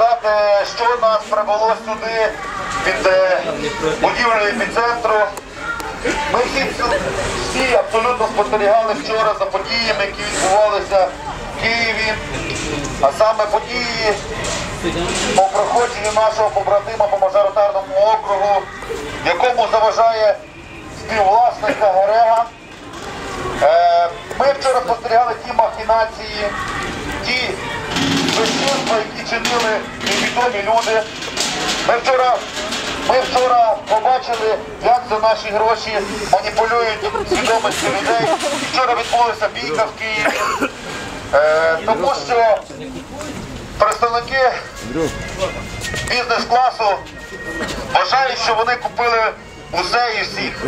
сказати, що нас привело сюди під е, будівлю епіцентру. Ми всі, всі абсолютно спостерігали вчора за подіями, які відбувалися в Києві, а саме події по проходженню нашого побратима по мажоритарному округу, якому заважає співвласник Герега. Е, Ми вчора спостерігали ті махінації, ті безчинства, які чинили невідомі люди. Ми вчора, ми вчора побачили, як за наші гроші маніпулюють свідомості людей. Вчора відбулася бійка в Києві, Е, тому що представники бізнес-класу вважають, що вони купили усе і всіх.